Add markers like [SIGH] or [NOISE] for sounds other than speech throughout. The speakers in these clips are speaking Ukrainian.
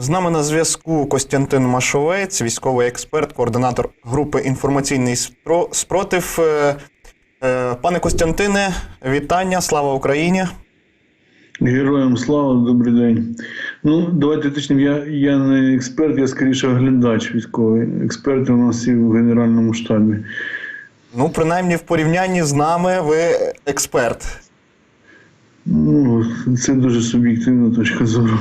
З нами на зв'язку Костянтин Машовець, військовий експерт, координатор групи інформаційний спротив. Е, е, Пане Костянтине, вітання, слава Україні. Героям слава, добрий день. Ну, давайте уточнимо, я, я не експерт, я скоріше оглядач військовий. Експерти у нас і в Генеральному штабі. Ну, принаймні, в порівнянні з нами ви експерт. Ну, це дуже суб'єктивна точка зору.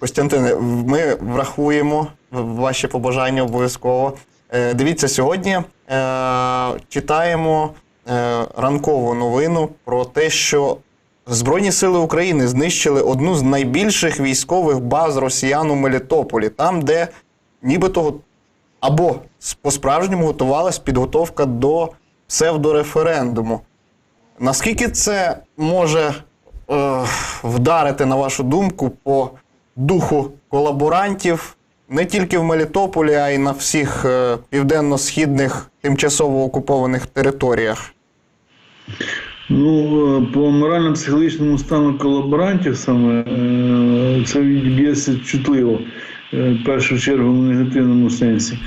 Костянтине, ми врахуємо ваші побажання обов'язково. Е, Дивіться, сьогодні е, читаємо е, ранкову новину про те, що Збройні сили України знищили одну з найбільших військових баз росіян у Мелітополі, там, де нібито або по-справжньому готувалась підготовка до псевдореферендуму. Наскільки це може е, вдарити, на вашу думку, по духу колаборантів не тільки в Мелітополі, а й на всіх е, південно-східних тимчасово окупованих територіях? Ну, е, по морально-психологічному стану колаборантів саме е, це відб'ється чутливо, в першу чергу в негативному сенсі.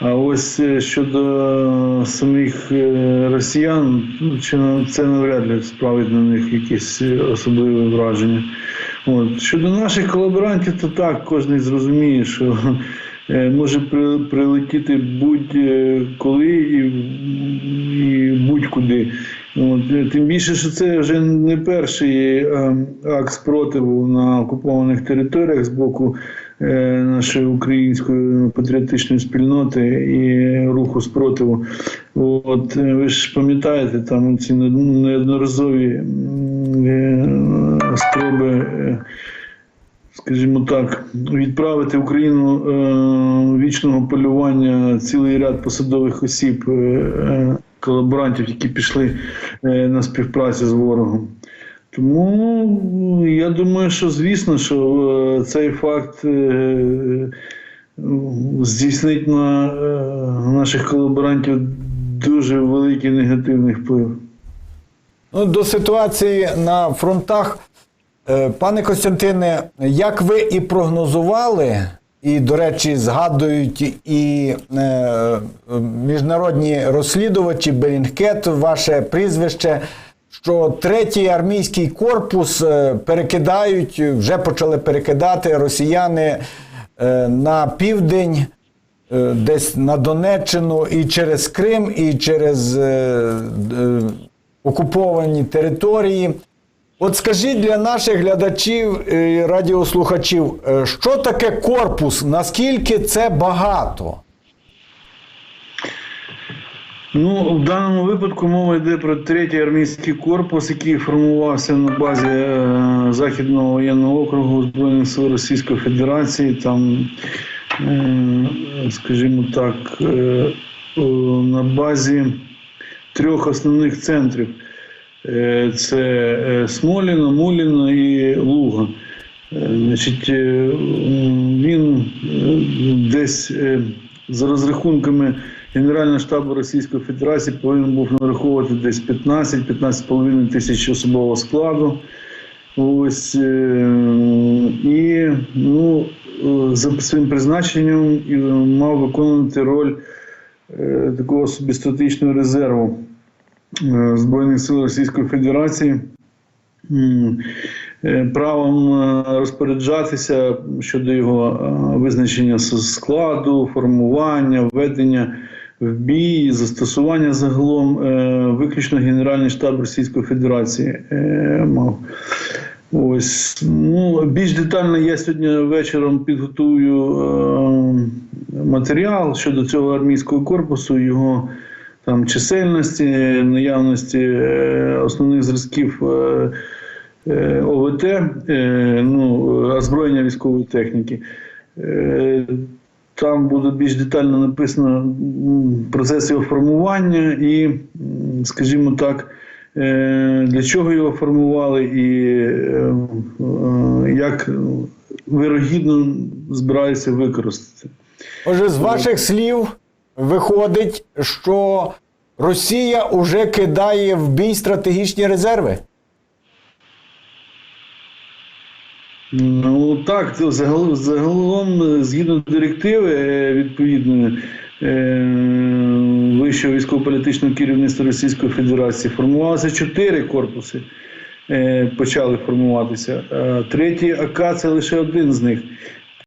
А ось е, щодо самих е, росіян, ну, чи це навряд ли справить на них якесь е, особливе враження. От. Щодо наших колаборантів, то так, кожен зрозуміє, що е, може прилетіти будь-коли і, і будь-куди. От, е, тим більше, що це вже не перший е, акт спротиву на окупованих територіях з боку е, нашої української патріотичної спільноти і руху спротиву. От е, ви ж пам'ятаєте, там ці неодноразові е, спроби. е, Скажімо так, відправити Україну е, вічного полювання цілий ряд посадових осіб, е, е, колаборантів, які пішли е, на співпрацю з ворогом. Тому я думаю, що звісно, що е, цей факт е, здійснить на е, наших колаборантів дуже великий негативний вплив. Ну, до ситуації на фронтах, пане Костянтине, як ви і прогнозували, і, до речі, згадують і е, міжнародні розслідувачі Белінгкет, ваше прізвище, що третій армійський корпус е, перекидають, вже почали перекидати росіяни е, на південь е, десь на Донеччину і через Крим, і через окуповані території. От скажіть для наших глядачів і радіослухачів, що таке корпус? Наскільки це багато? Ну, в даному випадку мова йде про третій армійський корпус, який формувався на базі е, Західного воєнного округу Збройних сил Російської Федерації. Там, е, скажімо так, е, на базі трьох основних центрів: Е, це Смоліно, Муліно і Луга. Значить, він десь за розрахунками Генерального штабу Російської Федерації повинен був нараховувати десь 15-15,5 тисяч особового складу. Ось е, і ну, е, за своїм призначенням е, мав виконувати роль такого собі стратегічного резерву Збройних сил Російської Федерації. Правом розпоряджатися щодо його визначення складу, формування, введення в бій, застосування загалом е, виключно Генеральний штаб Російської Федерації е, мав. Ось ну більш детально я сьогодні вечором підготую е, матеріал щодо цього армійського корпусу, його там чисельності, наявності е, основних зразків е, е, ОВТ, е, ну, озброєння військової техніки. Е, Там буде більш детально написано процес його формування і, скажімо так, е, для чого його формували і е, е, як вирогідно збираються використати. Отже, з ваших слів виходить, що Росія уже кидає в бій стратегічні резерви. Ну так, то загал- загалом, е, згідно директиви е, відповідної е, вищого військово-політичного керівництва Російської Федерації, формувалося чотири корпуси, почали формуватися. Третій АК це лише один з них.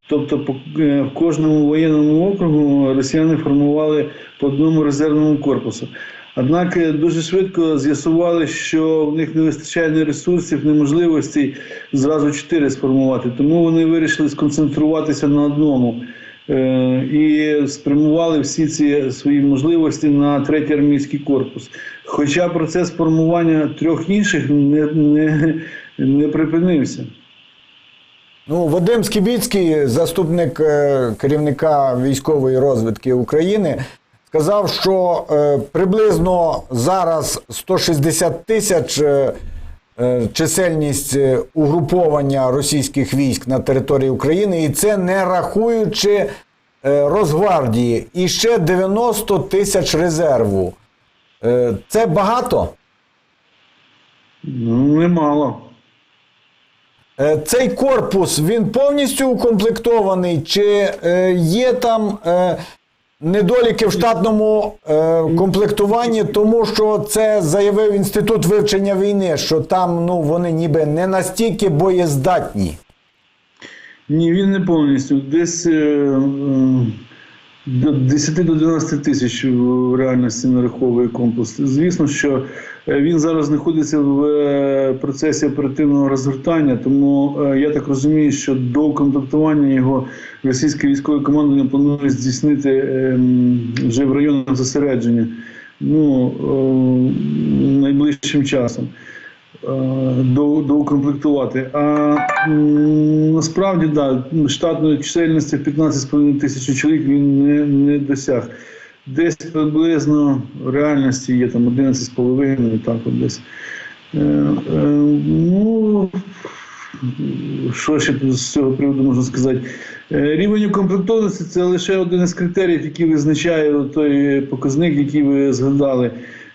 Тобто в кожному воєнному округу росіяни формували по одному резервному корпусу. Однак е, дуже швидко з'ясували, що в них не вистачає ні ресурсів, ні можливостей зразу чотири сформувати. Тому вони вирішили сконцентруватися на одному е, і спрямували всі ці свої можливості на третій армійський корпус. Хоча процес формування трьох інших не, не, не припинився. Ну, Вадим Скібіцький, заступник е, керівника військової розвідки України, сказав, що е, приблизно зараз 160 тисяч е, е, чисельність угруповання російських військ на території України, і це не рахуючи Росгвардії, і ще 90 тисяч резерву. Це багато? Ну, немало. Цей корпус він повністю укомплектований, чи є там недоліки в штатному е, комплектуванні, тому що це заявив інститут вивчення війни, що там ну вони ніби не настільки боєздатні. Ні, він не повністю. Десь е, е, до 10 до 12 тисяч в реальності нараховує комплекс. Звісно, що він зараз знаходиться в е, процесі оперативного розгортання, тому е, я так розумію, що до укомплектування його російське військове командування планує здійснити е, вже в районах зосередження ну, е, найближчим часом е, до, доукомплектувати. А насправді да, штатної чисельності в 15,5 тисяч чоловік він не, не досяг. Десь приблизно в реальності є там 11,5, так от десь. Е, е, ну, що ще з цього приводу можна сказати? Е, Рівень укомплектованості це лише один із критеріїв, який визначає той показник, який ви згадали,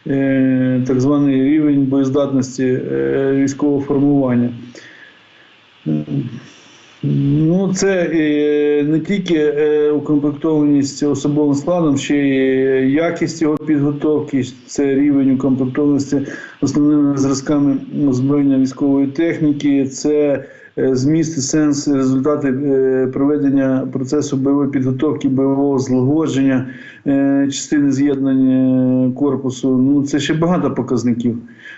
е, так званий рівень боєздатності е, військового формування. Е, Ну, це е, не тільки е, укомплектованість особовим складом, ще й якість його підготовки, це рівень укомплектованості основними зразками озброєння військової техніки, це е, зміст і сенс, результати е, проведення процесу бойової підготовки, бойового злагодження, е, частини з'єднання корпусу. Ну, це ще багато показників.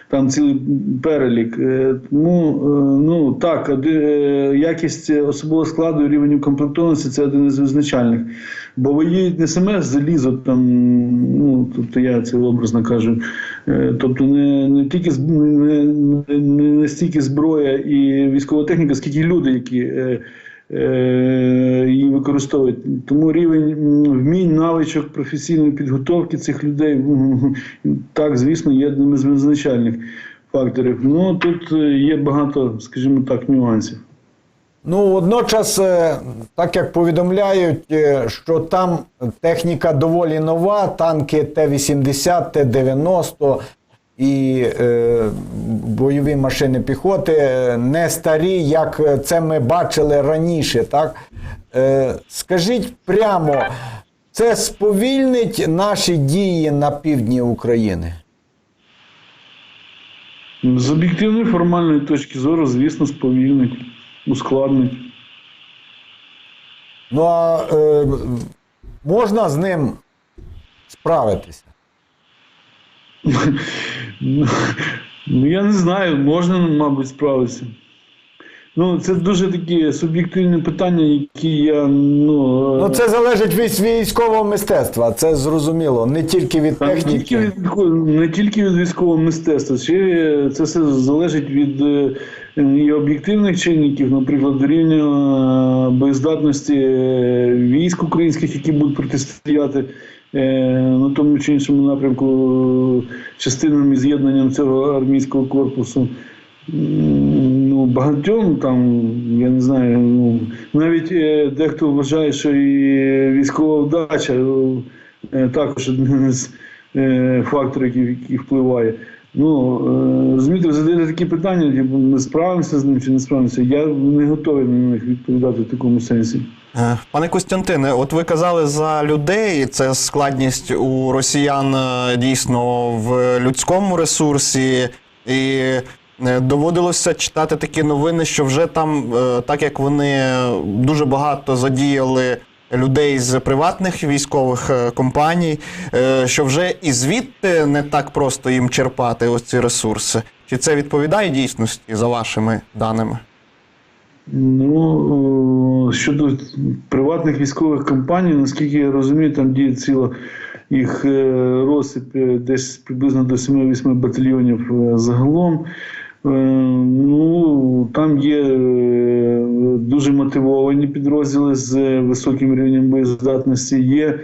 Там цілий перелік. Е, Тому е, ну так, е, якість особового складу і рівень комплектованості це один із визначальних. Бо воюють не саме залізо, там, ну тобто я це образно кажу. Е, Тобто не, не тільки не, не, не стільки зброя і військова техніка, скільки люди, які е, е, її використовують. Тому рівень вмінь, навичок, професійної підготовки цих людей, так, звісно, є одним із визначальних факторів. Ну тут е, є багато, скажімо так, нюансів. Ну, водночас, е, так як повідомляють, е, що там техніка доволі нова, танки Т-80, Т-90 і е, бойові машини піхоти не старі, як це ми бачили раніше. Так? Е, скажіть прямо, це сповільнить наші дії на півдні України? З об'єктивної формальної точки зору, звісно, сповільнить, ускладнить. Ну а е, можна з ним справитися? [LAUGHS] Ну, я не знаю, можна, мабуть, справитися. Ну, це дуже такі суб'єктивні питання, які я. Ну, е, Ну, це залежить від військового мистецтва, це зрозуміло, не тільки від Та Не тільки від, не тільки від військового мистецтва, ще е, це все залежить від е, і об'єктивних чинників, наприклад, рівня е, боєздатності е, військ українських, які будуть протистояти е, на тому чи іншому напрямку е, частинам і з'єднанням цього армійського корпусу. Ну, багатьом там, я не знаю, ну, навіть е, дехто вважає, що і військова вдача е, також один з е, факторів, який, впливає. Ну, е, розумієте, задаєте такі питання, типу, ми справимося з ним чи не справимося. Я не готовий на них відповідати в такому сенсі. Е, Пане Костянтине, от ви казали за людей, це складність у росіян е, дійсно в людському ресурсі, і е, доводилося читати такі новини, що вже там, так як вони дуже багато задіяли людей з приватних військових компаній, що вже і звідти не так просто їм черпати ось ці ресурси. Чи це відповідає дійсності за вашими даними? Ну, щодо приватних військових компаній, наскільки я розумію, там діє ціла їх е, розсип е, десь приблизно до 7-8 батальйонів е, загалом. Е, Ну, там є е, дуже мотивовані підрозділи з е, високим рівнем боєздатності. Є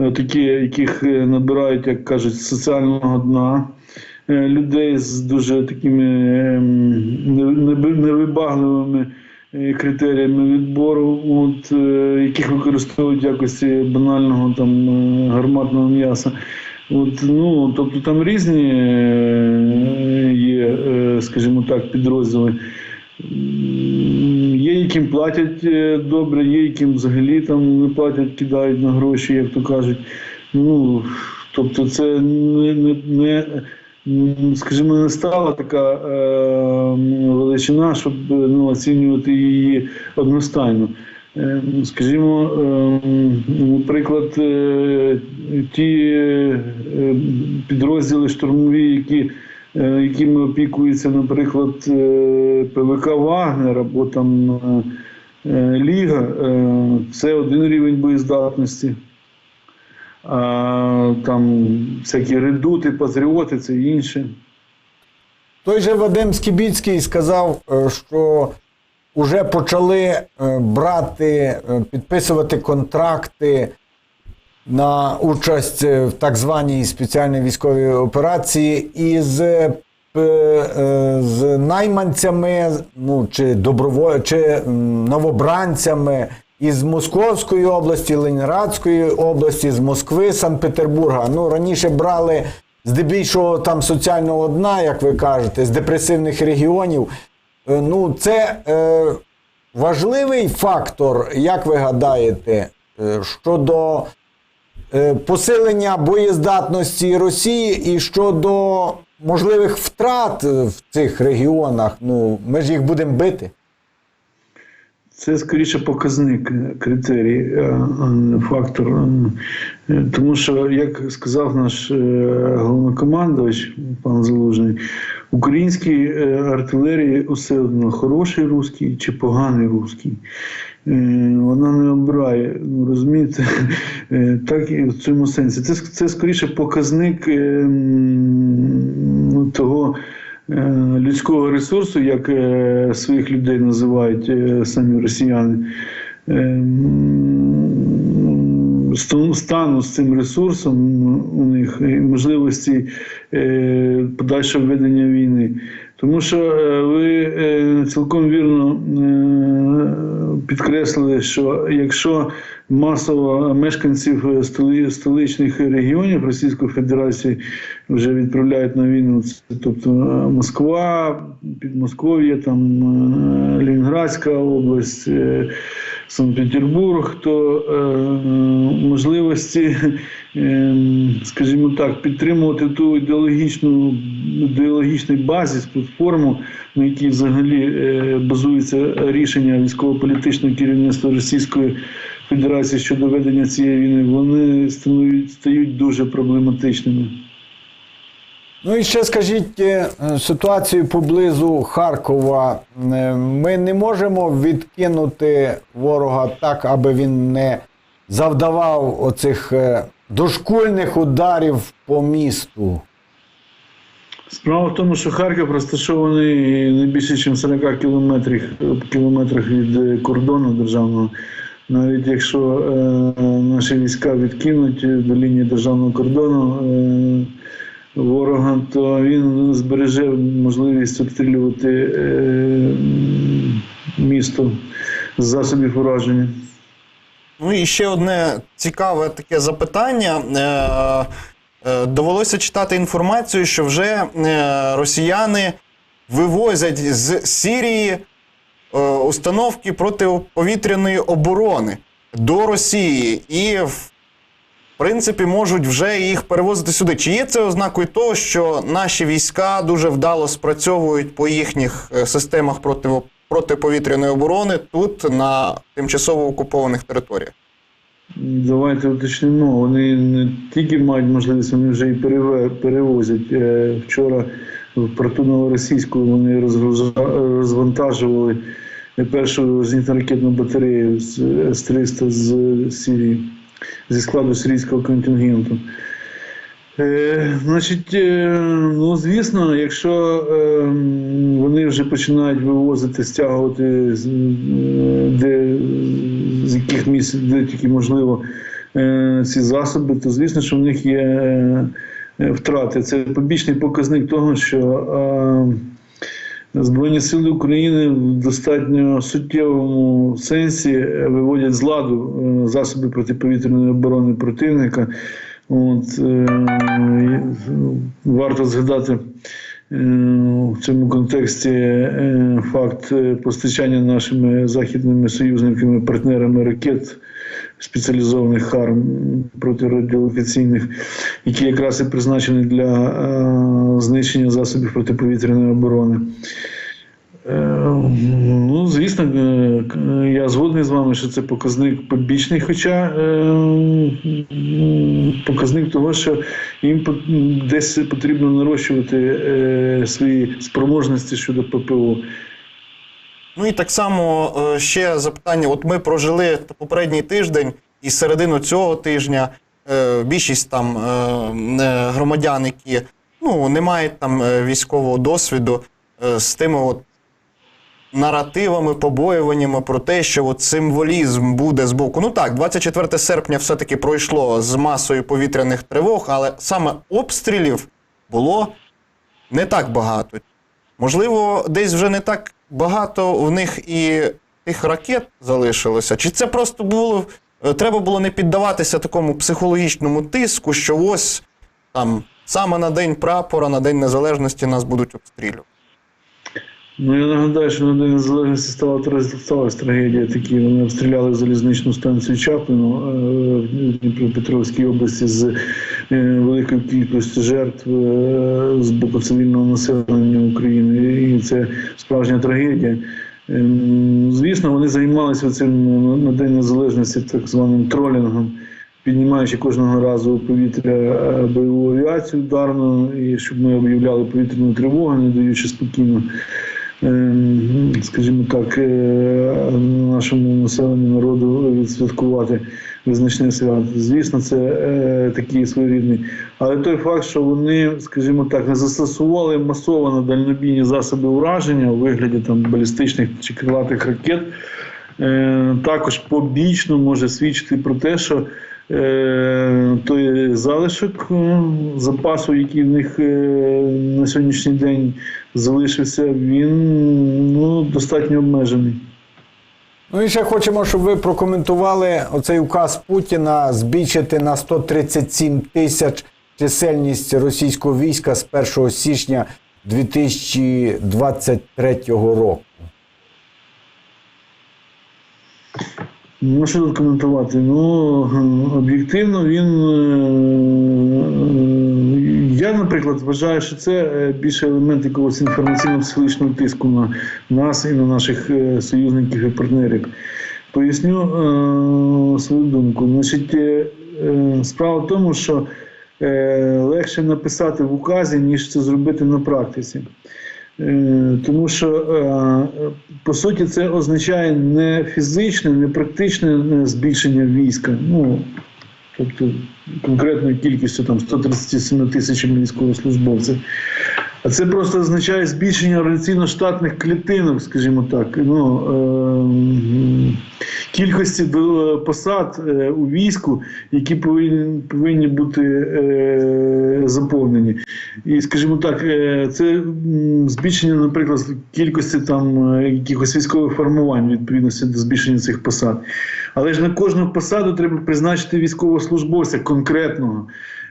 е, такі, яких е, набирають, як кажуть, соціального дна е, людей з дуже такими ем, не- не- невибагливими е, критеріями відбору, от, е, яких використовують в якості банального там е, гарматного м'яса. От, ну, тобто там різні е, є, е, скажімо так, підрозділи. Є, яким платять е, добре, є, яким взагалі там не платять, кидають на гроші, як то кажуть. Ну, тобто, це не, не, не скажімо, не стала така е, величина, щоб ну, оцінювати її одностайно. Е, Скажімо, е, наприклад, е, ті е, підрозділи штурмові, які, е, якими опікується, наприклад, е, ПВК Вагнер або там е, е, Ліга, е, це один рівень боєздатності. Там всякі редути, патріоти це інше. Той же Вадим Скібіцький сказав, е, що вже почали е, брати, е, підписувати контракти на участь в так званій спеціальній військовій операції із з найманцями, ну чи доброво... чи новобранцями із Московської області, Ленінградської області, з Москви, Санкт-Петербурга. Ну раніше брали здебільшого там соціального дна, як ви кажете, з депресивних регіонів. Е, Ну, це е, важливий фактор, як ви гадаєте, е, щодо е, посилення боєздатності Росії і щодо можливих втрат в цих регіонах. Ну, ми ж їх будемо бити. Це скоріше показник, е, критерій, е, не фактор. Е, Тому що, як сказав наш е, головнокомандувач, пан Залужний, українській е, артилерії усе одно хороший русський чи поганий русський. Е, Вона не обирає, ну розумієте, [LAUGHS] Е, так і в цьому сенсі. Це, це скоріше показник е, ну, того е, людського ресурсу, як е, своїх людей називають е, самі росіяни. Е, стану- з цим ресурсом у них і можливості е, подальшого ведення війни. Тому що е, ви е, цілком вірно е, підкреслили, що якщо масово мешканців е, столичних регіонів Російської Федерації вже відправляють на війну, тобто е, Москва, Підмосков'я, там е, Лінградська область. Санкт-Петербург, то можливості, скажімо так, підтримувати ту ідеологічну ідеологічний базис, платформу, на якій взагалі базується рішення військово-політичного керівництва Російської Федерації щодо ведення цієї війни, вони стають, стають дуже проблематичними. Ну і ще скажіть е, ситуацію поблизу Харкова. Е, Ми не можемо відкинути ворога так, аби він не завдавав оцих е, дошкульних ударів по місту. Справа в тому, що Харків розташований не більше, ніж 40 кілометрах, кілометрах від кордону державного. Навіть якщо е, наші війська відкинуть до лінії державного кордону е, ворога, то він збереже можливість обстрілювати е, місто з засобів ураження. Ну і ще одне цікаве таке запитання. Е, е, довелося читати інформацію, що вже е, росіяни вивозять з Сирії е, установки протиповітряної оборони до Росії і в принципі можуть вже їх перевозити сюди. Чи є це ознакою того, що наші війська дуже вдало спрацьовують по їхніх е, системах противо- протиповітряної оборони тут, на тимчасово окупованих територіях? Давайте уточнимо. Вони не тільки мають можливість, вони вже і перевозять. Е, Вчора в порту Новоросійську вони розвантажували першу зенітно-ракетну батарею з С-300 з Сирії, зі складу сирійського контингенту. Е, значить, е, ну звісно, якщо е, вони вже починають вивозити, стягувати з, де, з яких місць, де тільки можливо е, ці засоби, то звісно, що в них є е, е, втрати. Це побічний показник того, що е, Збройні сили України в достатньо суттєвому сенсі е, виводять з ладу е, засоби протиповітряної оборони противника. От, е, варто згадати е, в цьому контексті е, факт е, постачання нашими західними союзниками, партнерами ракет спеціалізованих ХАРМ протирадіолокаційних, які якраз і призначені для е, знищення засобів протиповітряної оборони. Е, Ну, звісно, е, я згодний з вами, що це показник побічний, хоча е, показник того, що їм десь потрібно нарощувати свої спроможності щодо ППО. Ну і так само ще запитання: от ми прожили попередній тиждень і середину цього тижня. Більшість там громадян, які ну, не мають там військового досвіду, з тими от наративами, побоюваннями про те, що от символізм буде з боку. Ну так, 24 серпня все-таки пройшло з масою повітряних тривог, але саме обстрілів було не так багато. Можливо, десь вже не так багато в них і тих ракет залишилося. Чи це просто було. е, Треба було не піддаватися такому психологічному тиску, що ось там саме на День прапора, на День Незалежності нас будуть обстрілювати. Ну, я нагадаю, що на День Незалежності стала, сталася трагедія. Такі вони обстріляли залізничну станцію Чаплину е, в Дніпропетровській області з е, великою кількістю жертв е, з боку цивільного населення України. І це справжня трагедія. Ем, Звісно, вони займалися цим на- День Незалежності так званим тролінгом, піднімаючи кожного разу у повітря бойову авіацію ударну, і щоб ми об'являли повітряну тривогу, не даючи спокійно скажімо так, е, нашому населенню народу відсвяткувати визначне свято. Звісно, це е, такий своєрідний. Але той факт, що вони, скажімо так, не застосували масово дальнобійні засоби ураження у вигляді там балістичних чи крилатих ракет, е, також побічно може свідчити про те, що е, той залишок е, запасу, який в них е, на сьогоднішній день залишився, він ну, достатньо обмежений. Ну і ще хочемо, щоб ви прокоментували оцей указ Путіна збільшити на 137 тисяч чисельність російського війська з 1 січня 2023 року. Ну, що тут коментувати? Ну, об'єктивно, він. Я, наприклад, вважаю, що це е, більше елемент якогось інформаційно-психологічного тиску на нас і на наших е, союзників і партнерів. Поясню е, свою думку. Значить, е, е, справа в тому, що е, легше написати в указі, ніж це зробити на практиці. Е, Тому що е, по суті це означає не фізичне, не практичне збільшення війська. Ну тобто конкретною кількістю там 137 тисячами військовослужбовців. Це просто означає збільшення організаційно-штатних клітинок, скажімо так. Ну, е, кількості посад е, у війську, які повинні, повинні бути е, заповнені. І, скажімо так, е, це збільшення, наприклад, кількості там е, якихось військових формувань відповідності до збільшення цих посад. Але ж на кожну посаду треба призначити військовослужбовця конкретного.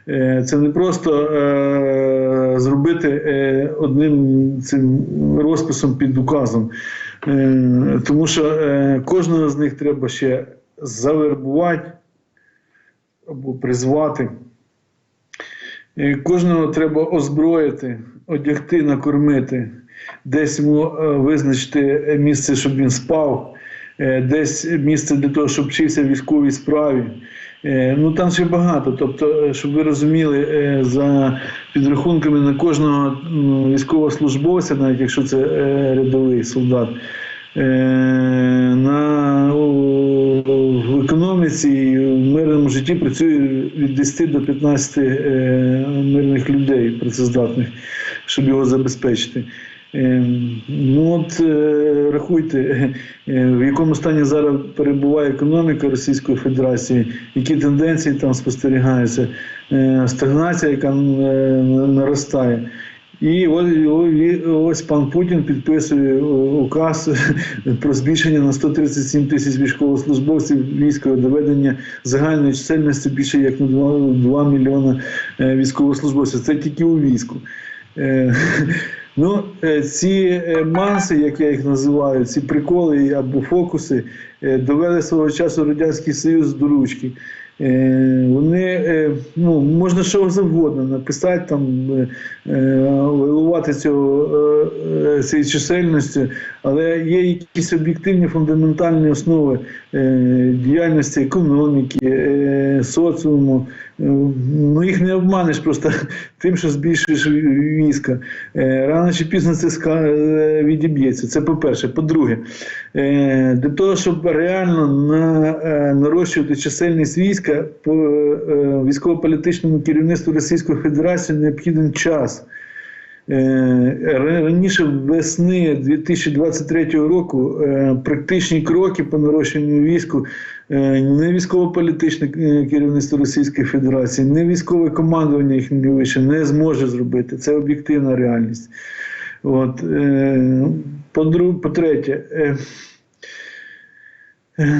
Е, Це не просто е, зробити е, одним цим розписом під указом, Е, тому що е, кожного з них треба ще завербувати або призвати. Кожного треба озброїти, одягти, накормити, десь йому визначити місце, щоб він спав, десь місце для того, щоб вчився військовій справі. Е, Ну там ще багато. Тобто, щоб ви розуміли, е, за підрахунками на кожного військовослужбовця, навіть якщо це е, рядовий солдат, на, в економіці і в мирному житті працює від 10 до 15 е, мирних людей працездатних, щоб його забезпечити. Е, Ну от е, рахуйте, е, в якому стані зараз перебуває економіка Російської Федерації, які тенденції там спостерігаються, е, стагнація, яка наростає. І ось, пан Путін підписує указ [LAUGHS] про збільшення на 137 тисяч військовослужбовців війська доведення загальної чисельності більше як на 2, 2 мільйона військовослужбовців. Це тільки у війську. [LAUGHS] Ну, е, ці е, манси, як я їх називаю, ці приколи або фокуси, е, довели свого часу Радянський Союз до ручки. Вони ну, можна що завгодно написати, там, вилувати цього, цієї чисельності, але є якісь об'єктивні фундаментальні основи е, діяльності економіки, е, соціуму. Е, Ну, їх не обманеш просто [LAUGHS] тим, що збільшуєш війська. Рано чи пізно це відіб'ється. Це по-перше. По-друге, для того, щоб реально нарощувати чисельність війська по військово-політичному керівництву Російської Федерації необхіден час. Е, ра- Раніше весни 2023 року е, практичні кроки по нарощенню війську е, не військово-політичне керівництво Російської Федерації, не військове командування їх вище не зможе зробити. Це об'єктивна реальність. От, по-третє,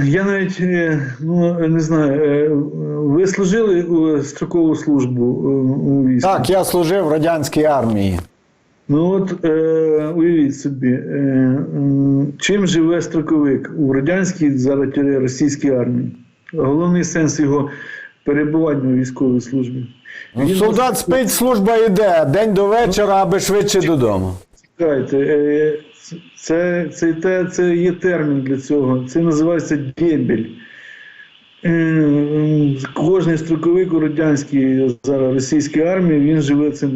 я навіть ну, не знаю, ви служили у строкову службу у війську? Так, я служив в радянській армії. Ну от е, уявіть собі, е, м, чим живе строковик у радянській зараз російській армії? Головний сенс його перебування у військовій службі. Ну, Солдат спить, служба йде, день до вечора, аби швидше додому. Чекайте, е, це, це, це, це є термін для цього. Це називається дембель. Е, Кожний строковик у радянській зараз російській армії він живе цим,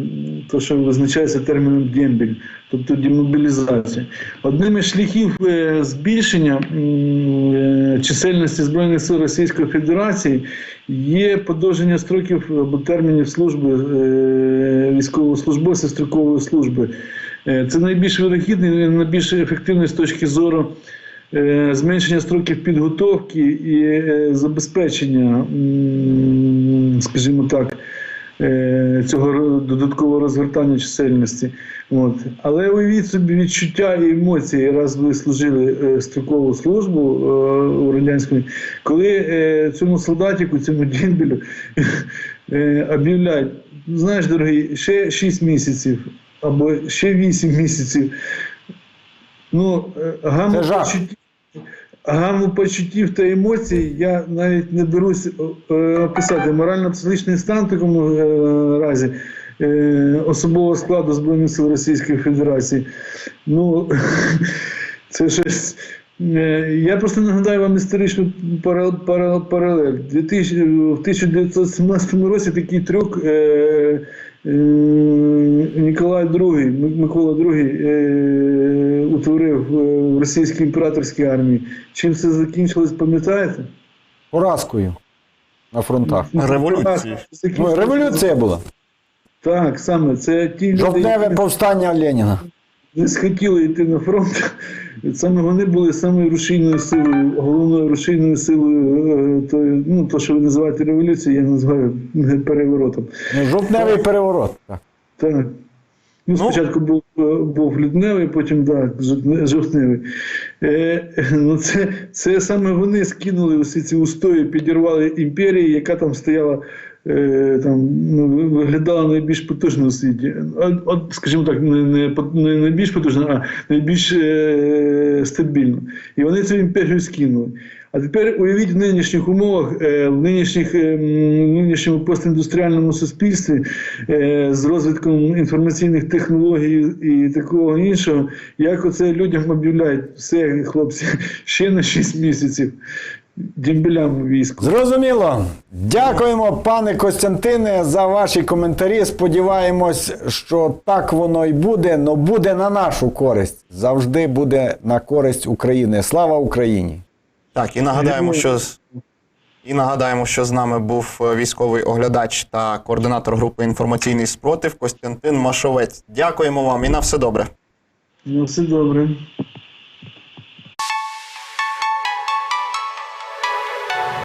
то що визначається терміном дембель, тобто демобілізація. Одним із шляхів е, збільшення е, чисельності Збройних сил Російської Федерації є подовження строків або термінів служби військовослужбовців строкової служби. Це найбільш вирохідний, найбільш ефективний з точки зору зменшення строків підготовки і е, забезпечення, скажімо так, е, цього додаткового розгортання чисельності. От. Але уявіть собі відчуття і емоції, раз ви служили е, строкову службу е, у радянському, коли е, цьому солдатику, цьому дімбелю [LAUGHS] е, об'являють, знаєш, дорогий, ще 6 місяців або ще 8 місяців. Ну, е, жах. почуттів, гаму почуттів та емоцій я навіть не берусь е, описати. Морально-психологічний стан в такому е, разі е, особового складу Збройних сил Російської Федерації. Ну, [LAUGHS] це щось. Е, Я просто нагадаю вам історичну пара- пара- паралель. 2000, в 1917 році такий трюк е, е, Ніколай II, Микола II е, утворив е, в російській імператорській армії. Чим це закінчилось, пам'ятаєте? Поразкою на фронтах. Революція. Ну, революція була. Так, саме це ті люди, Жовтневе повстання Леніна. Не схотіли йти на фронт. Саме вони були самою рушійною силою, головною рушійною силою, е, то, ну, то, що ви називаєте революцією, я називаю переворотом. Ну, Жовтневий переворот. Так. Так. Ну, спочатку був, е, був лютневий, потім да, жовтневий. Е, ну, це, це саме вони скинули усі ці устої, підірвали імперії, яка там стояла там, ну, виглядала найбільш потужно у світі. От, скажімо так, не, не, не найбільш потужно, а найбільш е, стабільно. І вони цю імперію скинули. А тепер уявіть в нинішніх умовах, е, в нинішніх, е, в нинішньому постіндустріальному суспільстві е, з розвитком інформаційних технологій і такого іншого, як оце людям об'являють все, хлопці, [LAUGHS] ще на 6 місяців дембелям війську. Зрозуміло. Дякуємо, пане Костянтине, за ваші коментарі. Сподіваємось, що так воно і буде, але буде на нашу користь. Завжди буде на користь України. Слава Україні! Так, і нагадаємо, що з і нагадаємо, що з нами був е, військовий оглядач та координатор групи інформаційний спротив Костянтин Машовець. Дякуємо вам і на все добре. Ну, все добре.